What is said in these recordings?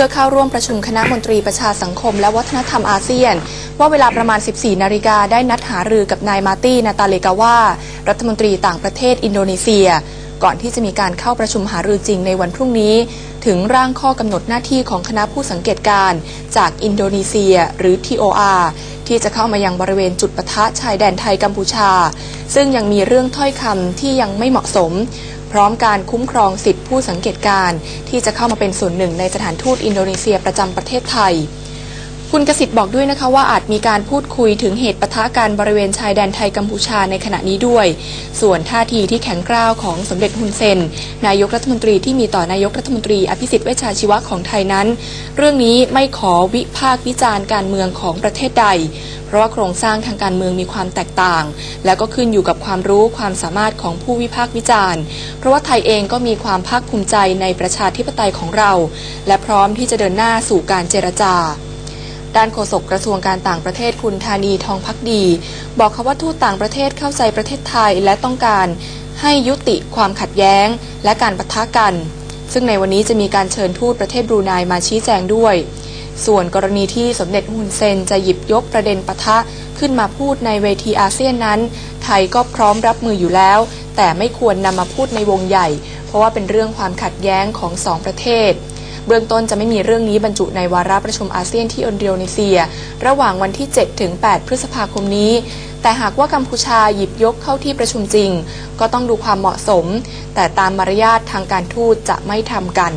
พื่อเข้าร่วมประชุมคณะมนตรีประชาสังคม และวัฒนธรรมอาเซียน ว่าเวลาประมาณ 14 นาฬิกาได้นัดหารือกับนายมาตี้นาตาเลกาว่ารัฐมนตรีต่างประเทศอินโดนีเซีย ก่อนที่จะมีการเข้าประชุมหารือจริงในวันพรุ่งนี้ ถึงร่างข้อกำหนดหน้าที่ของคณะผู้สังเกตการณ์จากอินโดนีเซีย หรือ TOR ที่จะเข้ามายังบริเวณจุดปะทะชายแดนไทยกัมพูชา ซึ่งยังมีเรื่องถ้อยคำที่ยังไม่เหมาะสม พร้อมการคุ้มครองสิทธิผู้สังเกตการณ์ที่จะเข้ามาเป็นส่วนหนึ่งในสถานทูตอินโดนีเซียประจำประเทศไทย คุณกสิทธิ์บอกด้วยนะคะว่าอาจมีการพูดคุยถึงเหตุปะทะกันบริเวณชายแดนไทยกัมพูชาในขณะนี้ด้วย ส่วนท่าทีที่แข็งกร้าวของสมเด็จฮุนเซน นายกรัฐมนตรีที่มีต่อนายกรัฐมนตรีอภิสิทธิ์เวชชาชีวะของไทยนั้น เรื่องนี้ไม่ขอวิพากษ์วิจารณ์การเมืองของประเทศใด เพราะว่าโครงสร้างทางการเมืองมีความแตกต่าง และก็ขึ้นอยู่กับความรู้ความสามารถของผู้วิพากษ์วิจารณ์ เพราะว่าไทยเองก็มีความภาคภูมิใจในประชาธิปไตยของเรา และพร้อมที่จะเดินหน้าสู่การเจรจา ด้านโฆษกกระทรวงการต่างประเทศคุณธานีทองพักดี บอกเขาว่าทูตต่างประเทศเข้าใจประเทศไทยและต้องการให้ยุติความขัดแย้งและการปะทะกัน ซึ่งในวันนี้จะมีการเชิญทูตประเทศบรูไนมาชี้แจงด้วย ส่วนกรณีที่สมเด็จฮุนเซนจะหยิบยกประเด็นปะทะขึ้นมาพูดในเวทีอาเซียนนั้น ไทยก็พร้อมรับมืออยู่แล้ว แต่ไม่ควรนำมาพูดในวงใหญ่ เพราะว่าเป็นเรื่องความขัดแย้งของสองประเทศ เบื้องต้นจะไม่มีเรื่องนี้บรรจุในวาระประชุมอาเซียนที่อินโดนีเซีย ระหว่างวันที่ 7 ถึง 8 พฤษภาคมนี้ แต่หากว่ากัมพูชาหยิบยกเข้าที่ประชุมจริง ก็ต้องดูความเหมาะสม แต่ตามมารยาททางการทูตจะไม่ทำกัน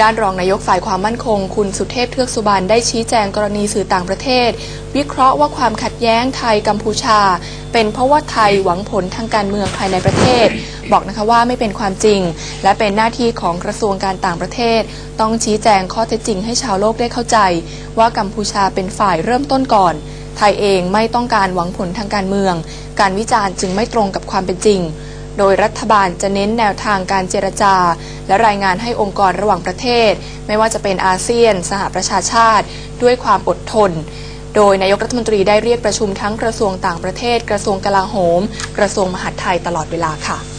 ด้านรองนายกฝ่ายความมั่นคง คุณสุเทพเทือกสุบานได้ชี้แจงกรณีสื่อต่างประเทศ วิเคราะห์ว่าความขัดแย้งไทยกัมพูชา เป็นเพราะว่าไทยหวังผลทางการเมืองภายในประเทศ บอกนะคะว่าไม่เป็นความจริง และเป็นหน้าที่ของกระทรวงการต่างประเทศ ต้องชี้แจงข้อเท็จจริงให้ชาวโลกได้เข้าใจ ว่ากัมพูชาเป็นฝ่ายเริ่มต้นก่อน ไทยเองไม่ต้องการหวังผลทางการเมือง การวิจารณ์จึงไม่ตรงกับความเป็นจริงโดยรัฐบาลจะเน้นแนวทางการเจรจา และรายงานให้องค์กรระหว่างประเทศ ไม่ว่าจะเป็นอาเซียน สหประชาชาติ ด้วยความอดทน โดยนายกรัฐมนตรีได้เรียกประชุมทั้งกระทรวงต่างประเทศ กระทรวงกลาโหม กระทรวงมหาดไทยตลอดเวลาค่ะ